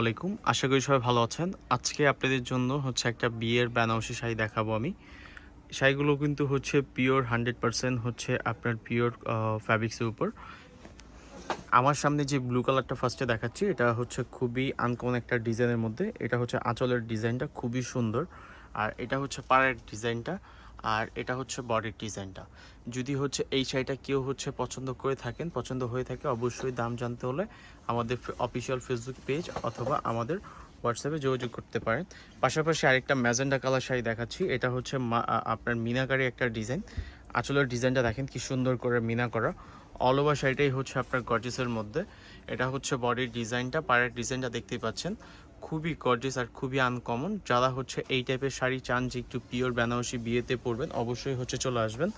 আলাইকুম। আশা করি সবাই ভালো আছেন। আজকে আপনাদের জন্য হচ্ছে একটা বিয়ের বেনারসি শাড়ি দেখাবো আমি। শাড়িগুলো কিন্তু হচ্ছে পিওর হান্ড্রেড পার্সেন্ট হচ্ছে আপনার পিওর ফ্যাব্রিক্সের উপর। আমার সামনে যে ব্লু কালারটা ফার্স্টে দেখাচ্ছি, এটা হচ্ছে খুবই আনকমন একটা ডিজাইনের মধ্যে। এটা হচ্ছে আঁচলের ডিজাইনটা খুবই সুন্দর। আর এটা হচ্ছে পাড়ের ডিজাইনটা আর এটা হচ্ছে বডির ডিজাইনটা যদি হচ্ছে এই শাড়িটা কেউ হচ্ছে পছন্দ করে থাকেন, পছন্দ হয়ে থাকে, অবশ্যই দাম জানতে হলে আমাদের অফিসিয়াল ফেসবুক পেজ অথবা আমাদের হোয়াটসঅ্যাপে যোগাযোগ করতে পারেন। পাশাপাশি আরেকটা ম্যাজেন্ডা কালার শাড়ি দেখাচ্ছি। এটা হচ্ছে আপনার মিনাকারি একটা ডিজাইন আঁচলের ডিজাইনটা দেখেন কি সুন্দর করে মিনা করা। অল ওভার শাড়িটাই হচ্ছে আপনার গর্জেসের মধ্যে। এটা হচ্ছে বডির ডিজাইনটা পাড়ের ডিজাইনটা দেখতেই পাচ্ছেন। খুবই গর্জেস আর খুবই আনকমন যারা হচ্ছে এই টাইপের শাড়ি চান যে একটু পিওর বেনারসি বিয়েতে পরবেন, অবশ্যই হচ্ছে চলে আসবেন।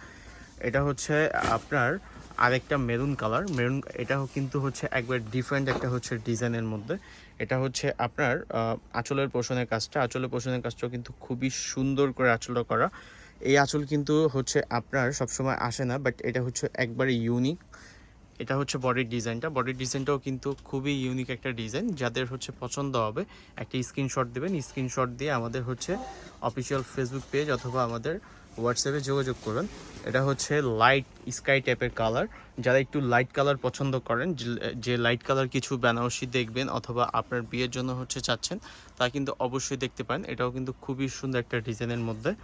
এটা হচ্ছে আপনার আরেকটা মেরুন কালার মেরুন এটাও কিন্তু হচ্ছে একবার ডিফারেন্ট একটা হচ্ছে ডিজাইনের মধ্যে। এটা হচ্ছে আপনার আঁচলের পোষণের কাজটা। আঁচলের পোষণের কাজটাও কিন্তু খুবই সুন্দর করে আঁচলটা করা। এই আঁচল কিন্তু হচ্ছে আপনার সবসময় আসে না বাট এটা হচ্ছে একবারে ইউনিক এটা হচ্ছে বডির ডিজাইনটা বডির ডিজাইনটাও কিন্তু খুবই ইউনিক একটা ডিজাইন যাদের হচ্ছে পছন্দ হবে, একটা স্ক্রিনশট দেবেন। স্ক্রিনশট দিয়ে আমাদের হচ্ছে অফিসিয়াল ফেসবুক পেজ অথবা আমাদের হোয়াটসঅ্যাপে যোগাযোগ করবেন। এটা হচ্ছে লাইট স্কাই টাইপের কালার যারা একটু লাইট কালার পছন্দ করেন, যে- লাইট কালার কিছু বেনারসি দেখবেন অথবা আপনার বিয়ের জন্য হচ্ছে চাচ্ছেন, তা কিন্তু অবশ্যই দেখতে পারেন। এটাও কিন্তু খুবই সুন্দর একটা ডিজাইনের মধ্যে।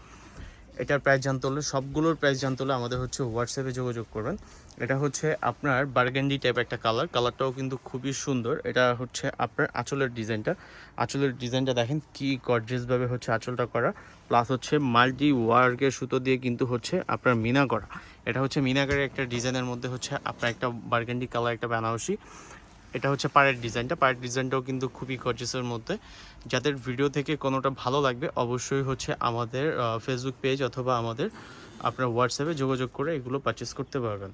এটার প্রাইস জানতে হলে, সবগুলোর প্রাইস জানতে হলে আমাদের হচ্ছে হোয়াটসঅ্যাপে যোগাযোগ করবেন। এটা হচ্ছে আপনার বার্গেন্ডি টাইপ একটা কালার কালারটাও কিন্তু খুবই সুন্দর। এটা হচ্ছে আপনার আঁচলের ডিজাইনটা আঁচলের ডিজাইনটা দেখেন কি গর্জিয়াসভাবে হচ্ছে আঁচলটা করা। প্লাস হচ্ছে মাল্টি ওয়ার্কের সুতো দিয়ে কিন্তু হচ্ছে আপনার মিনা করা। এটা হচ্ছে মিনাকারের একটা ডিজাইনের মধ্যে হচ্ছে আপনার একটা বার্গেন্ডি কালার একটা বেনারসি। এটা হচ্ছে পায়ের ডিজাইনটা। পায়ের ডিজাইনটাও কিন্তু খুবই গর্জেসের মধ্যে। যাদের ভিডিও থেকে কোনোটা ভালো লাগবে, অবশ্যই হচ্ছে আমাদের ফেসবুক পেজ অথবা আমাদের আপনার হোয়াটসঅ্যাপে যোগাযোগ করে এগুলো পারচেস করতে পারবেন।